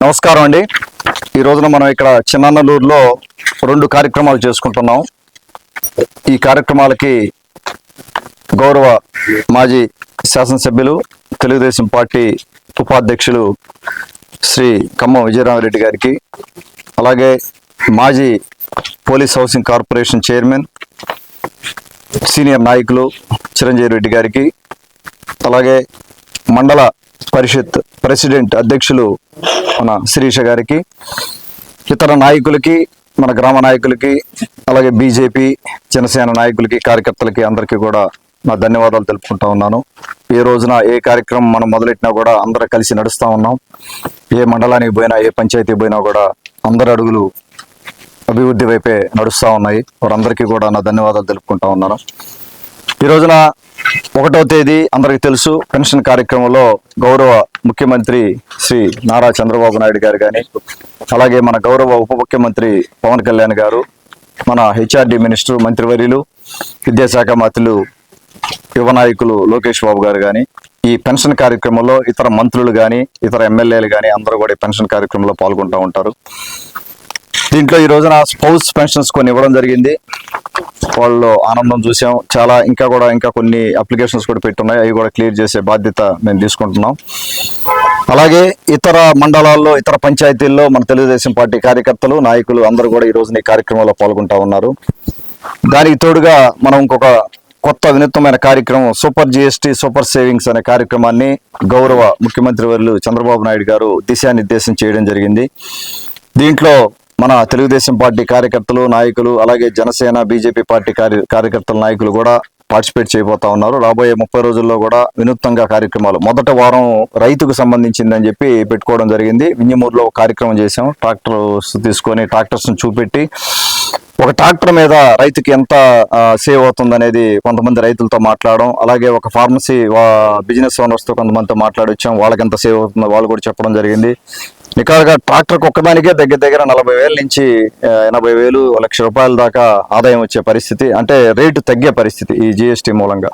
నమస్కారం అండి. ఈ రోజున మనం ఇక్కడ చిన్ననల్లూరులో రెండు కార్యక్రమాలు చేసుకుంటున్నాం. ఈ కార్యక్రమాలకి గౌరవ మాజీ శాసనసభ్యులు తెలుగుదేశం పార్టీ ఉపాధ్యక్షులు శ్రీ కమ్మ విజయరామరెడ్డి గారికి అలాగే మాజీ police housing corporation chairman senior నాయకులు చిరంజీవి రెడ్డి గారికి అలాగే మండల పరిషత్ ప్రెసిడెంట్ అధ్యక్షులు మన శిరీష గారికి ఇతర నాయకులకి మన గ్రామ నాయకులకి అలాగే బీజేపీ జనసేన నాయకులకి కార్యకర్తలకి అందరికీ కూడా నా ధన్యవాదాలు తెలుపుకుంటా ఉన్నాను. ఏ రోజున ఏ కార్యక్రమం మనం మొదలెట్టినా కూడా అందరూ కలిసి నడుస్తూ ఉన్నాం. ఏ మండలానికి పోయినా ఏ పంచాయతీ పోయినా కూడా అందరి అడుగులు అభివృద్ధి వైపే నడుస్తూ ఉన్నాయి. వారందరికీ కూడా నా ధన్యవాదాలు తెలుపుకుంటా ఉన్నాను. ఈ రోజున ఒకటో తేదీ అందరికీ తెలుసు. పెన్షన్ కార్యక్రమంలో గౌరవ ముఖ్యమంత్రి శ్రీ నారా చంద్రబాబు నాయుడు గారు కానీ అలాగే మన గౌరవ ఉప ముఖ్యమంత్రి పవన్ కళ్యాణ్ గారు మన హెచ్ఆర్డి మినిస్టర్ మంత్రివర్యులు విద్యాశాఖ మంత్రులు యువ నాయకులు లోకేష్ బాబు గారు కానీ ఈ పెన్షన్ కార్యక్రమంలో ఇతర మంత్రులు కానీ ఇతర ఎమ్మెల్యేలు కానీ అందరూ కూడా ఈ పెన్షన్ కార్యక్రమంలో పాల్గొంటూ ఉంటారు. దీంట్లో ఈ రోజున స్పౌస్ పెన్షన్స్ కొన్ని ఇవ్వడం జరిగింది. వాళ్ళు ఆనందం చూసాం. చాలా ఇంకా కూడా ఇంకా కొన్ని అప్లికేషన్స్ కూడా పెట్టున్నాయి. అవి కూడా క్లియర్ చేసే బాధ్యత మేము తీసుకుంటున్నాం. అలాగే ఇతర మండలాల్లో ఇతర పంచాయతీల్లో మన తెలుగుదేశం పార్టీ కార్యకర్తలు నాయకులు అందరూ కూడా ఈ రోజున ఈ కార్యక్రమంలో పాల్గొంటా ఉన్నారు. దానికి తోడుగా మనం ఇంకొక కొత్త వినూత్నమైన కార్యక్రమం సూపర్ జిఎస్టీ సూపర్ సేవింగ్స్ అనే కార్యక్రమాన్ని గౌరవ ముఖ్యమంత్రి వర్యులు చంద్రబాబు నాయుడు గారు దిశానిర్దేశం చేయడం జరిగింది. దీంట్లో మన తెలుగుదేశం పార్టీ కార్యకర్తలు నాయకులు అలాగే జనసేన బీజేపీ పార్టీ కార్య కార్యకర్తల నాయకులు కూడా పార్టిసిపేట్ చేయబోతా ఉన్నారు. రాబోయే ముప్పై రోజుల్లో కూడా వినూత్నంగా కార్యక్రమాలు మొదట వారం రైతుకు సంబంధించిందని చెప్పి పెట్టుకోవడం జరిగింది. వింజమూరులో కార్యక్రమం చేసాం ట్రాక్టర్స్ తీసుకొని ట్రాక్టర్స్ని చూపెట్టి ఒక ట్రాక్టర్ మీద రైతుకి ఎంత సేవ్ అవుతుంది అనేది కొంతమంది రైతులతో మాట్లాడడం అలాగే ఒక ఫార్మసీ బిజినెస్ ఓనర్స్తో కొంతమందితో మాట్లాడొచ్చాం. వాళ్ళకి ఎంత సేవ్ అవుతుందో వాళ్ళు కూడా చెప్పడం జరిగింది. నికారుగా ట్రాక్టర్ ఒక్కదానికే దగ్గర దగ్గర నలభై వేల నుంచి ఎనభై వేలు లక్ష రూపాయల దాకా ఆదాయం వచ్చే పరిస్థితి అంటే రేటు తగ్గే పరిస్థితి ఈ జిఎస్టీ మూలంగా.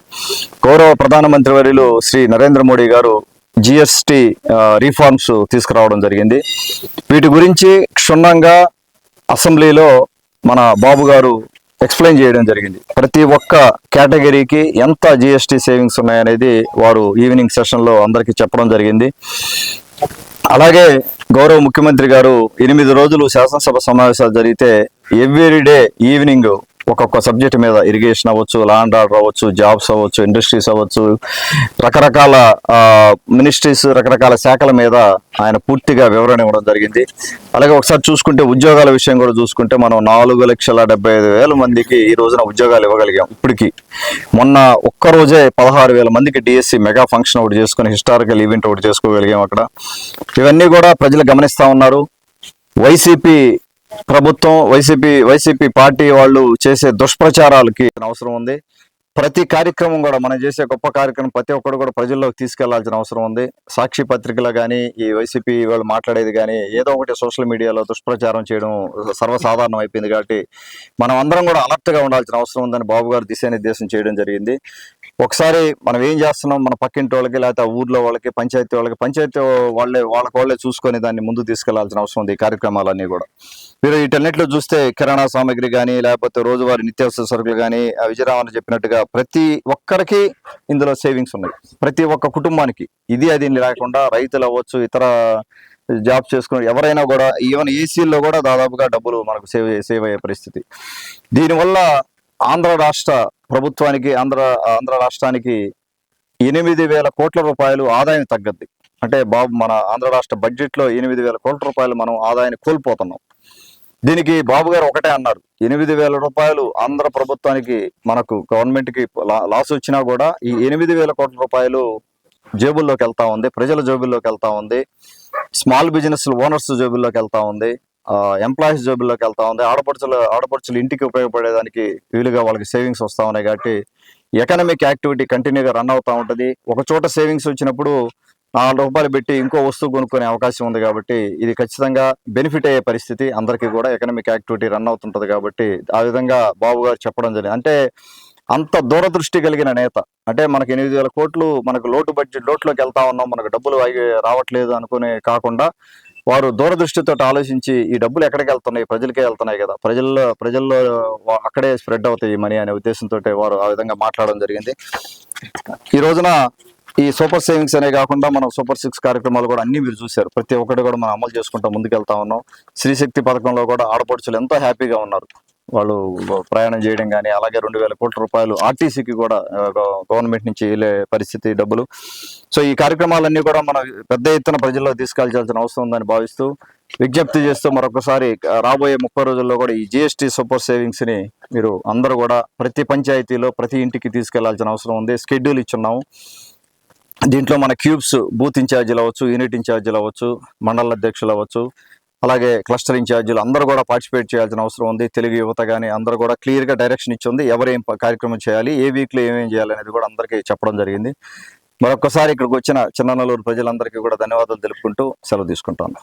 గౌరవ ప్రధానమంత్రి వర్యులు శ్రీ నరేంద్ర మోడీ గారు జిఎస్టీ రీఫార్మ్స్ తీసుకురావడం జరిగింది. వీటి గురించి క్షుణ్ణంగా అసెంబ్లీలో మన బాబు గారు ఎక్స్ప్లెయిన్ చేయడం జరిగింది. ప్రతి ఒక్క కేటగిరీకి ఎంత జిఎస్టీ సేవింగ్స్ ఉన్నాయనేది వారు ఈవినింగ్ సెషన్లో అందరికీ చెప్పడం జరిగింది. అలాగే గౌరవ ముఖ్యమంత్రి గారు ఎనిమిది రోజులు శాసనసభ సమావేశాలు జరిగితే ఎవ్రీ డే ఈవినింగ్ ఒక్కొక్క సబ్జెక్ట్ మీద ఇరిగేషన్ అవ్వచ్చు ల్యాండ్ ఆర్డర్ అవ్వచ్చు జాబ్స్ అవ్వచ్చు ఇండస్ట్రీస్ అవ్వచ్చు. రకరకాల మినిస్ట్రీస్ రకరకాల శాఖల మీద ఆయన పూర్తిగా వివరణ ఇవ్వడం జరిగింది. అలాగే ఒకసారి చూసుకుంటే ఉద్యోగాల విషయం కూడా చూసుకుంటే మనం నాలుగు లక్షల డెబ్బై ఐదు వేల మందికి ఈ రోజున ఉద్యోగాలు ఇవ్వగలిగాం. ఇప్పటికి మొన్న ఒక్క రోజే పదహారు వేల మందికి డిఎస్సి మెగా ఫంక్షన్ ఒకటి చేసుకుని హిస్టారికల్ ఈవెంట్ ఒకటి చేసుకోగలిగాం అక్కడ. ఇవన్నీ కూడా ప్రజలు గమనిస్తా ఉన్నారు. వైసీపీ ప్రభుత్వం వైసీపీ వైసీపీ పార్టీ వాళ్ళు చేసే దుష్ప్రచారాలకి అవసరం ఉంది. ప్రతి కార్యక్రమం కూడా మనం చేసే గొప్ప కార్యక్రమం ప్రతి ఒక్కరు కూడా ప్రజల్లోకి తీసుకెళ్ళాల్సిన అవసరం ఉంది. సాక్షి పత్రికలో కానీ ఈ వైసీపీ వాళ్ళు మాట్లాడేది కానీ ఏదో ఒకటి సోషల్ మీడియాలో దుష్ప్రచారం చేయడం సర్వసాధారణం అయిపోయింది కాబట్టి మనం అందరం కూడా అలర్ట్గా ఉండాల్సిన అవసరం ఉందని బాబు గారు దిశానిర్దేశం చేయడం జరిగింది. ఒకసారి మనం ఏం చేస్తున్నాం? మన పక్కింటి వాళ్ళకి లేకపోతే ఊర్లో వాళ్ళకి పంచాయతీ వాళ్ళకి పంచాయతీ వాళ్ళే వాళ్ళకి వాళ్ళే చూసుకొని దాన్ని ముందు తీసుకెళ్ళాల్సిన అవసరం ఉంది ఈ కార్యక్రమాలన్నీ కూడా. మీరు వీటన్నిటిలో చూస్తే కిరాణా సామాగ్రి కానీ లేకపోతే రోజువారి నిత్యావసర సరుకులు కానీ విజయరామని చెప్పినట్టుగా ప్రతి ఒక్కరికి ఇందులో సేవింగ్స్ ఉన్నాయి. ప్రతి ఒక్క కుటుంబానికి. ఇది అది లేకుండా రైతులు అవ్వచ్చు ఇతర జాబ్ చేసుకుని ఎవరైనా కూడా ఈవెన్ ఏసీల్లో కూడా దాదాపుగా డబ్బులు మనకు సేవ్ సేవ్ అయ్యే పరిస్థితి. దీనివల్ల ఆంధ్ర రాష్ట్ర ప్రభుత్వానికి ఆంధ్ర ఆంధ్ర రాష్ట్రానికి ఎనిమిది వేల కోట్ల రూపాయలు ఆదాయం తగ్గద్ది. అంటే బాబు మన ఆంధ్ర రాష్ట్ర బడ్జెట్లో ఎనిమిది వేల కోట్ల రూపాయలు మనం ఆదాయాన్ని కోల్పోతున్నాం. దీనికి బాబు గారు ఒకటే అన్నారు. ఎనిమిది వేల రూపాయలు ఆంధ్ర ప్రభుత్వానికి మనకు గవర్నమెంట్కి లా- లాస్ వచ్చినా కూడా ఈ ఎనిమిది వేల కోట్ల రూపాయలు జేబుల్లోకి వెళ్తా ఉంది. ప్రజల జేబుల్లోకి వెళ్తా ఉంది. స్మాల్ బిజినెస్ ఓనర్స్ జేబుల్లోకి వెళ్తా ఉంది. ఎంప్లాయీస్ జేబుల్లోకి వెళ్తా ఉంది. ఆడపడుచులు ఆడపడుచులు ఇంటికి ఉపయోగపడేదానికి వీలుగా వాళ్ళకి సేవింగ్స్ వస్తూ ఉన్నాయి కాబట్టి ఎకనామిక్ యాక్టివిటీ కంటిన్యూగా రన్ అవుతా ఉంటుంది. ఒక చోట సేవింగ్స్ వచ్చినప్పుడు నాలుగు రూపాయలు పెట్టి ఇంకో వస్తువు కొనుక్కునే అవకాశం ఉంది కాబట్టి ఇది ఖచ్చితంగా బెనిఫిట్ అయ్యే పరిస్థితి. అందరికీ కూడా ఎకనామిక్ యాక్టివిటీ రన్ అవుతుంటుంది కాబట్టి ఆ విధంగా బాబు గారు చెప్పడం జరిగింది. అంటే అంత దూరదృష్టి కలిగిన నేత. అంటే మనకి ఎనిమిది వేల కోట్లు మనకు లోటు బడ్జెట్ లోట్లోకి వెళ్తా ఉన్నాం మనకు డబ్బులు రావట్లేదు అనుకునే కాకుండా వారు దూరదృష్టితో ఆలోచించి ఈ డబ్బులు ఎక్కడికి వెళ్తున్నాయి ప్రజలకే వెళ్తున్నాయి కదా. ప్రజల్లో ప్రజల్లో అక్కడే స్ప్రెడ్ అవుతాయి మనీ అనే ఉద్దేశంతో వారు ఆ విధంగా మాట్లాడడం జరిగింది. ఈ రోజున ఈ సూపర్ సేవింగ్స్ అనే కాకుండా మనం సూపర్ సిక్స్ కార్యక్రమాలు కూడా అన్ని మీరు చూశారు. ప్రతి ఒక్కటి కూడా మనం అమలు చేసుకుంటూ ముందుకెళ్తా ఉన్నాం. శ్రీశక్తి పథకంలో కూడా ఆడపడుచులు ఎంతో హ్యాపీగా ఉన్నారు. వాళ్ళు ప్రయాణం చేయడం కానీ అలాగే రెండు వేల కోట్ల రూపాయలు ఆర్టీసీకి కూడా గవర్నమెంట్ నుంచి వెళ్ళే పరిస్థితి డబ్బులు. సో ఈ కార్యక్రమాలన్నీ కూడా మనం పెద్ద ఎత్తున ప్రజల్లో తీసుకెళ్ళాల్సిన అవసరం ఉందని భావిస్తూ విజ్ఞప్తి చేస్తూ మరొకసారి రాబోయే ముప్పై రోజుల్లో కూడా ఈ జిఎస్టీ సూపర్ సేవింగ్స్ని మీరు అందరూ కూడా ప్రతి పంచాయతీలో ప్రతి ఇంటికి తీసుకెళ్ళాల్సిన అవసరం ఉంది. స్కెడ్యూల్ ఇచ్చున్నాము. దీంట్లో మన క్యూబ్స్ బూత్ ఇన్ఛార్జీలు అవ్వచ్చు యూనిట్ ఇన్ఛార్జీలు అవ్వచ్చు మండల అధ్యక్షులు అవ్వచ్చు అలాగే క్లస్టర్ ఇన్ఛార్జీలు అందరూ కూడా పార్టిసిపేట్ చేయాల్సిన అవసరం ఉంది. తెలుగు యువత కానీ అందరూ కూడా క్లియర్గా డైరెక్షన్ ఇచ్చింది ఉంది. ఏం కార్యక్రమం చేయాలి ఏ వీక్లో ఏమేమి ఏమేం చేయాలి అనేది కూడా అందరికీ చెప్పడం జరిగింది. మరొకసారి ఇక్కడికి వచ్చిన చిన్ననల్లూరు ప్రజలందరికీ కూడా ధన్యవాదాలు తెలుపుకుంటూ సెలవు తీసుకుంటాను.